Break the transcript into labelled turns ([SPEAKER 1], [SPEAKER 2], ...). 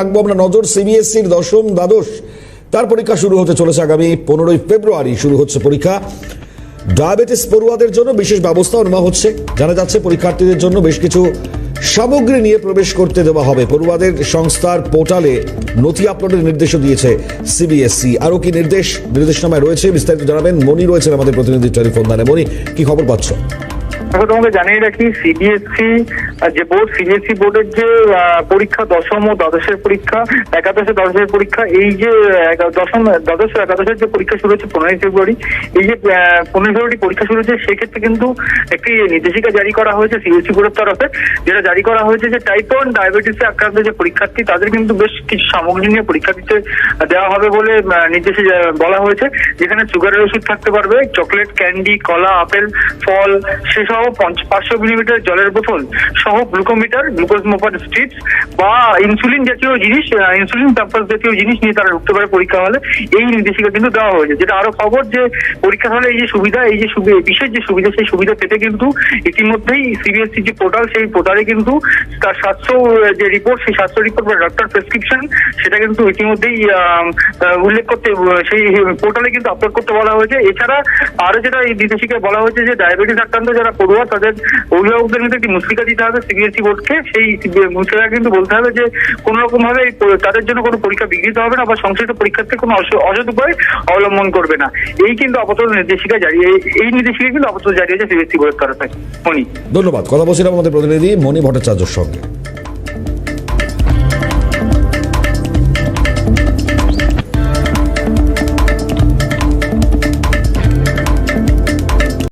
[SPEAKER 1] রাখব আমরা নজর সিবিএসসির দশম দ্বাদশ। তার পরীক্ষা শুরু হতে চলেছে আগামী পনেরোই ফেব্রুয়ারি। শুরু হচ্ছে পরীক্ষা। ডায়াবেটিস পড়ুয়াদের জন্য বিশেষ হচ্ছে। জানা যাচ্ছে পরীক্ষার্থীদের জন্য বেশ কিছু সামগ্রী নিয়ে প্রবেশ করতে দেওয়া হবে। পড়ুয়াদের সংস্থার পোর্টালে নথি আপলোডের নির্দেশও দিয়েছে সিবিএসসি আরও কি নির্দেশ? নির্দেশনামায় রয়েছে, বিস্তারিত জানাবেন। মনি রয়েছেন আমাদের প্রতিনিধি টেলিফোন দানে মনি কি খবর পাচ্ছ?
[SPEAKER 2] তোমাকে জানিয়ে রাখি সিবিএসসি যে বোর্ড সিবিএসসি বোর্ডের যে পরীক্ষা, দশম ও দ্বাদশের পরীক্ষা একাদশে দ্বাদশের পরীক্ষা, এই যে দশম, দ্বাদশ একাদশের যে পরীক্ষা শুরু হচ্ছে পনেরোই ফেব্রুয়ারি, এই যে পনেরোই ফেব্রুয়ারি পরীক্ষা শুরু হচ্ছে সেক্ষেত্রে কিন্তু একটি নির্দেশিকা জারি করা হয়েছে সিবিএসসি বোর্ডের তরফে, যেটা জারি করা হয়েছে যে টাইপ ওয়ান ডায়াবেটিসে আক্রান্ত যে পরীক্ষার্থী, তাদের কিন্তু বেশ কিছু সামগ্রী নিয়ে পরীক্ষা দিতে দেওয়া হবে বলে নির্দেশে বলা হয়েছে, যেখানে সুগারের ওষুধ থাকতে পারবে চকলেট ক্যান্ডি কলা, আপেল, ফল, সেসহ পাঁচশো মিলিমিটার জলের বোতল সহ গ্লুকোমিটার, গ্লুকোজ মোপার স্ট্রিপস বা ইনসুলিন জাতীয় জিনিস ইনসুলিন প্যাম্পাস জাতীয় জিনিস নিয়ে তারা ঢুকতে পারে পরীক্ষা হলে। এই নির্দেশিকা কিন্তু দেওয়া হয়েছে, যেটা আরও খবর যে পরীক্ষা হলে এই যে সুবিধা, এই যে সুবি- বিশেষ যে সুবিধা, সেই সুবিধা পেতে কিন্তু ইতিমধ্যেই সিবিএসসি যে পোর্টাল সেই পোর্টালে কিন্তু তার স্বাস্থ্য যে রিপোর্ট সেই স্বাস্থ্য রিপোর্ট বা ডক্টর প্রেসক্রিপশন সেটা কিন্তু ইতিমধ্যেই উল্লেখ করতে, সেই পোর্টালে কিন্তু আপলোড করতে বলা হয়েছে। এছাড়া আরও যেটা এই নির্দেশিকায় বলা হয়েছে যে ডায়াবেটিস আক্রান্ত যারা পড়ুয়া, তাদের অভিভাবকদের মধ্যে একটি মুসলিকা দিতে হবে। সিবিএসসি বোর্ডকে সেই মুহূর্তে কিন্তু বলতে হবে যে কোন রকম ভাবে তাদের জন্য কোনো পরীক্ষা বিঘ্নিত হবে না বা সংশ্লিষ্ট পরীক্ষার্থী কোনো অস- অসৎ উপায় অবলম্বন করবে না। এই কিন্তু আপাতত নির্দেশিকা জারি, এই- নির্দেশিকা কিন্তু আপাতত জারি হয়েছে সিবিএসই বোর্ডের তরফে। মনি
[SPEAKER 1] ধন্যবাদ। কথা বলছিলাম আমাদের প্রতিনিধি মণি ভট্টাচার্যর সঙ্গে।